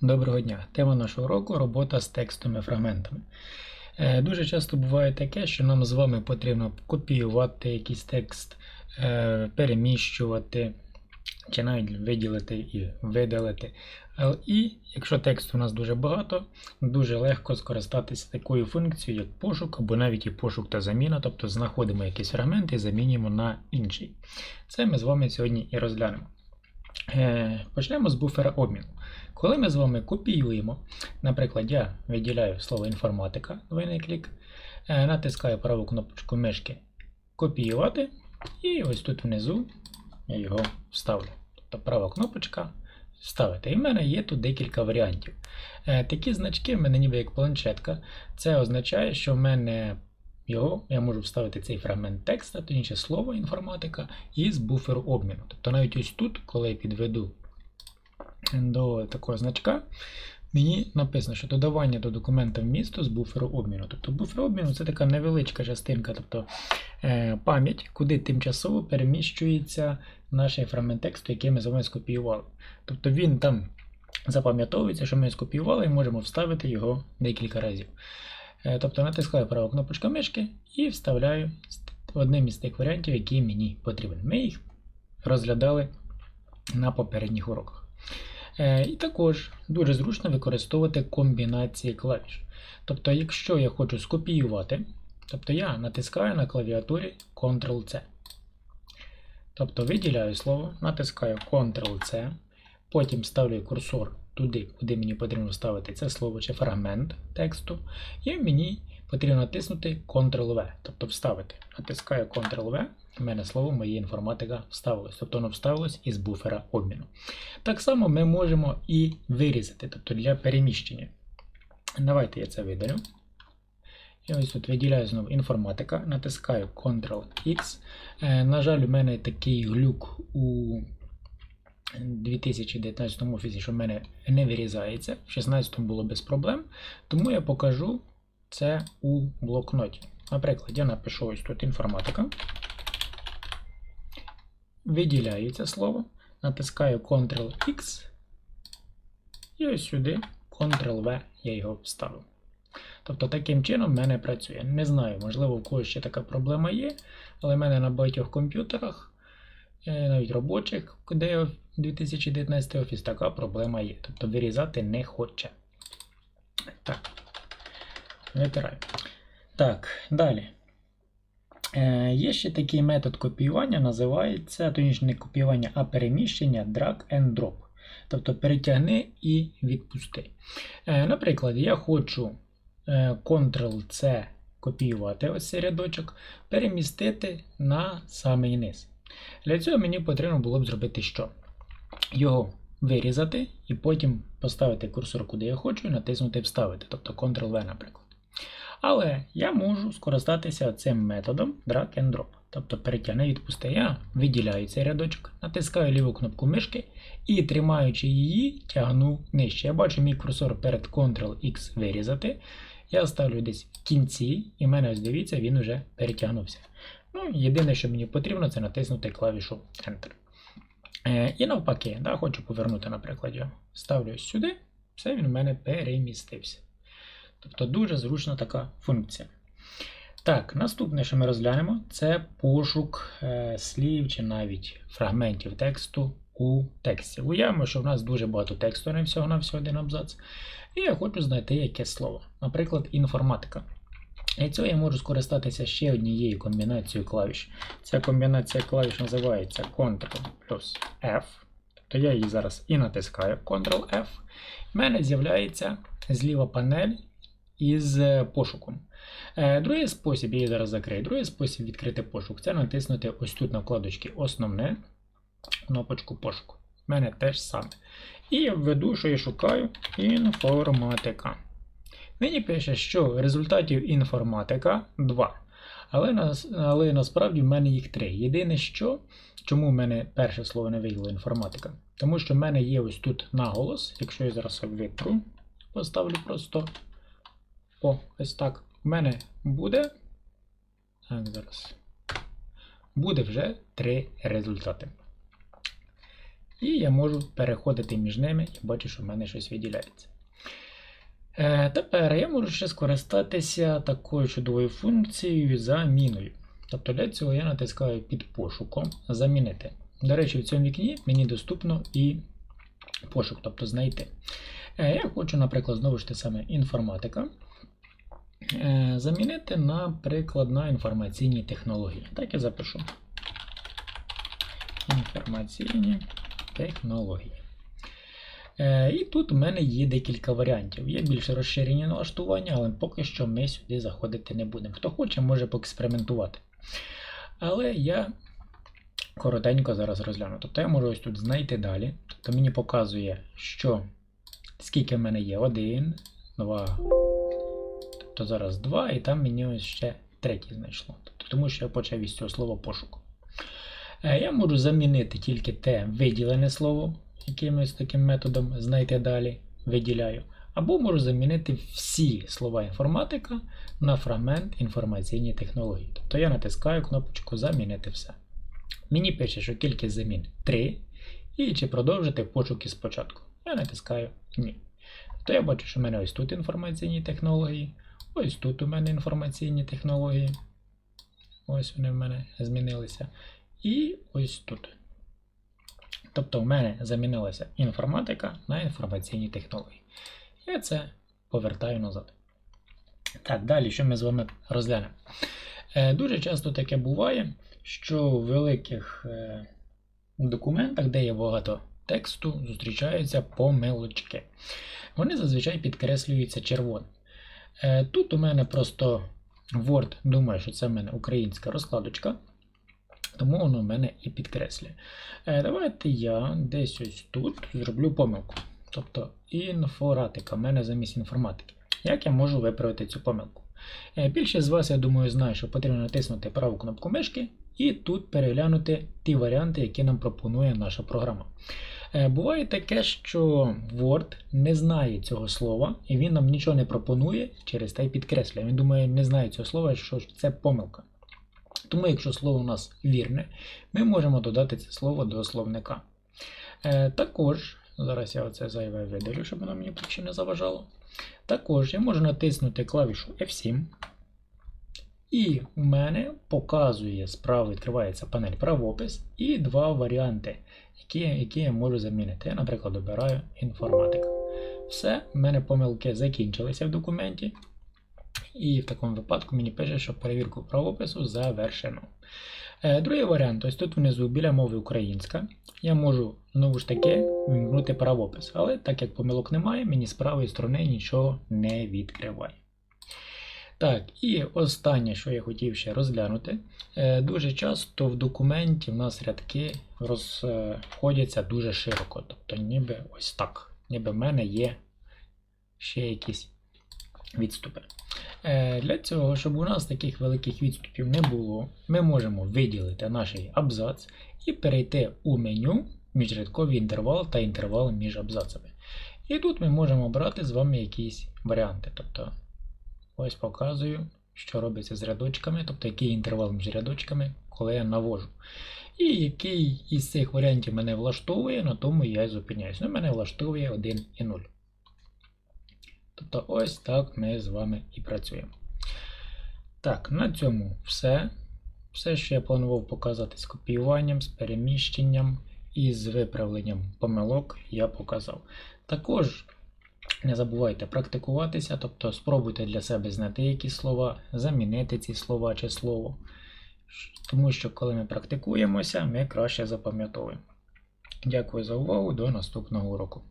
Доброго дня! Тема нашого року робота з текстовими фрагментами. Е, Дуже часто буває таке, що нам з вами потрібно копіювати якийсь текст, е, переміщувати, чи навіть виділити і видалити. Е, І якщо тексту у нас дуже багато, дуже легко скористатися такою функцією, як пошук, або навіть і пошук та заміна, тобто знаходимо якийсь фрагмент і замінюємо на інший. Це ми з вами сьогодні і розглянемо. Почнемо з буфера обміну. Коли ми з вами копіюємо, наприклад, я виділяю слово інформатика, двойний клік, е, натискаю праву кнопочку мишки копіювати, і ось тут внизу я його вставлю. Тобто права кнопочка вставити. І в мене є тут декілька варіантів. Е, Такі значки в мене ніби як планшетка. Це означає, що в мене його я можу вставити цей фрагмент текста, то інше слово інформатика, із буферу обміну. Тобто навіть ось тут, коли я підведу до такого значка, мені написано, що додавання до документа вмісту з буферу обміну. Тобто буфер обміну це така невеличка частинка, тобто е, пам'ять, куди тимчасово переміщується наш фрагмент тексту, який ми з вами скопіювали. Тобто він там запам'ятовується, що ми скопіювали, і можемо вставити його декілька разів. Е, Тобто натискаю праву кнопочку мишки і вставляю одним із тих варіантів, які мені потрібен. Ми їх розглядали на попередніх уроках. Е, І також дуже зручно використовувати комбінації клавіш. Тобто, якщо я хочу скопіювати, тобто я натискаю на клавіатурі Ctrl-C. Тобто виділяю слово, натискаю Ctrl-C, потім ставлю курсор туди, куди мені потрібно вставити це слово чи фрагмент тексту, і мені потрібно натиснути Ctrl-V, тобто вставити. Натискаю Ctrl-V, в мене слово моє інформатика вставилось, тобто воно вставилось із буфера обміну. Так само ми можемо і вирізати, тобто для переміщення. Давайте я це видалю. І ось тут виділяю знову інформатика, натискаю Ctrl-X. Е, на жаль, у мене такий глюк у 2019 офісі, що в мене не вирізається. В 2016 було без проблем. Тому я покажу це у блокноті. Наприклад, я напишу ось тут інформатика. Виділяю це слово, натискаю Ctrl-X. І ось сюди Ctrl-V я його вставив. Тобто таким чином в мене працює. Не знаю, можливо, в когось ще така проблема є, але в мене на багатьох комп'ютерах, е, навіть робочих, де я 2019 офіс, така проблема є. Тобто вирізати не хоче. Так. Витираю. Так, далі. Е, Є ще такий метод копіювання, називається, точніше не копіювання, а переміщення drag and drop. Тобто перетягни і відпусти. Е, Наприклад, я хочу е, Ctrl-C копіювати ось цей рядочок, перемістити на самий низ. Для цього мені потрібно було б зробити що? Його вирізати і потім поставити курсор, куди я хочу, і натиснути Вставити, тобто Ctrl-V, наприклад. Але я можу скористатися цим методом drag and drop. Тобто перетягни і відпусти. Я виділяю цей рядочок, натискаю ліву кнопку мишки і, тримаючи її, тягну нижче. Я бачу мій курсор перед Ctrl-X вирізати. Я ставлю десь в кінці, і в мене ось дивіться, він вже перетягнувся. Ну, Єдине, що мені потрібно, це натиснути клавішу Enter. Е, і навпаки, да, хочу повернути, наприклад, ставлю ось сюди, все він в мене перемістився. Тобто дуже зручна така функція. Так, наступне, що ми розглянемо, це пошук е, слів чи навіть фрагментів тексту у тексті. Уявимо, що в нас дуже багато тексту, не всього на всього один абзац. І я хочу знайти якесь слово. Наприклад, інформатика. Для цього я можу скористатися ще однією комбінацією клавіш. Ця комбінація клавіш називається Ctrl плюс F. Тобто я її зараз і натискаю Ctrl-F. У мене з'являється зліва панель із пошуком. Е, Другий спосіб, я її зараз закрию. Другий спосіб відкрити пошук це натиснути ось тут на вкладочці Основне кнопочку пошуку. У мене теж саме. І введу, що я шукаю інформатика. Мені пише, що результатів інформатика 2. Але, але насправді в мене їх 3. Єдине, що, чому в мене перше слово не виявило інформатика? Тому що в мене є ось тут наголос. Якщо я зараз витру, поставлю просто о, ось так. У мене буде. Так, зараз. Буде вже три результати. І я можу переходити між ними і бачу, що в мене щось виділяється. Е, тепер я можу ще скористатися такою чудовою функцією заміною. Тобто для цього я натискаю під пошуком замінити. До речі, в цьому вікні мені доступно і пошук, тобто знайти. Е, я хочу, наприклад, знову ж те саме інформатика. Е, замінити, наприклад, на інформаційні технології. Так я запишу. Інформаційні технології. Е, І тут у мене є декілька варіантів. Є більш розширені налаштування, але поки що ми сюди заходити не будемо. Хто хоче, може поекспериментувати. Але я коротенько зараз розгляну. Тобто я можу ось тут знайти далі. Тобто мені показує, що скільки в мене є. 1, 2. Тобто зараз 2, і там мені ось ще третій знайшло. Тобто, тому що я почав із цього слова пошуку. Е, Я можу замінити тільки те виділене слово якимось таким методом знайти далі, виділяю. Або можу замінити всі слова інформатика на фрагмент інформаційні технології. Тобто я натискаю кнопочку Замінити все. Мені пише, що кількість замін 3. І чи продовжити пошуки спочатку. Я натискаю Ні. То я бачу, що в мене ось тут інформаційні технології, ось тут у мене інформаційні технології. Ось вони в мене змінилися. І ось тут. Тобто в мене замінилася інформатика на інформаційні технології. Я це повертаю назад. Так, далі, що ми з вами розглянемо? Е, Дуже часто таке буває, що у великих е, документах, де є багато тексту, зустрічаються помилочки. Вони зазвичай підкреслюються червоним. Е, Тут у мене просто Word думає, що це в мене українська розкладочка. Тому воно в мене і підкреслює. Е, Давайте я десь ось тут зроблю помилку. Тобто інфоратика, в мене замість інформатики. Як я можу виправити цю помилку? Е, Більшість з вас, я думаю, знає, що потрібно натиснути праву кнопку мишки і тут переглянути ті варіанти, які нам пропонує наша програма. Е, Буває таке, що Word не знає цього слова, і він нам нічого не пропонує через те підкреслює. Він думає, не знає цього слова, що це помилка. Тому, якщо слово у нас вірне, ми можемо додати це слово до словника. Е, також, зараз я оце зайве видалю, щоб воно мені ще не заважало. Також я можу натиснути клавішу F7. І в мене показує справа відкривається панель правопис і два варіанти, які, які я можу замінити. Я, наприклад, обираю інформатика. Все, в мене помилки закінчилися в документі. І в такому випадку мені пише, що перевірку правопису завершено. Е, Другий варіант, ось тут внизу біля мови українська. Я можу знову ж таки вимкнути правопис, але так як помилок немає, мені з правої сторони нічого не відкриває. Так, і останнє, що я хотів ще розглянути. Е, Дуже часто в документі в нас рядки розходяться дуже широко. Тобто, ніби ось так. Ніби в мене є ще якісь відступи. Е, Для цього, щоб у нас таких великих відступів не було, ми можемо виділити наш абзац і перейти у меню міжрядковий інтервал та інтервал між абзацами. І тут ми можемо обрати з вами якісь варіанти. Тобто, ось показую, що робиться з рядочками, тобто який інтервал між рядочками, коли я навожу. І який із цих варіантів мене влаштовує, на тому я і зупиняюсь. Ну, мене влаштовує 1 і 0. Тобто ось так ми з вами і працюємо. Так, на цьому все. Все, що я планував показати з копіюванням, з переміщенням і з виправленням помилок, я показав. Також не забувайте практикуватися, тобто спробуйте для себе знайти якісь слова, замінити ці слова чи слово. Тому що, коли ми практикуємося, ми краще запам'ятовуємо. Дякую за увагу, до наступного уроку.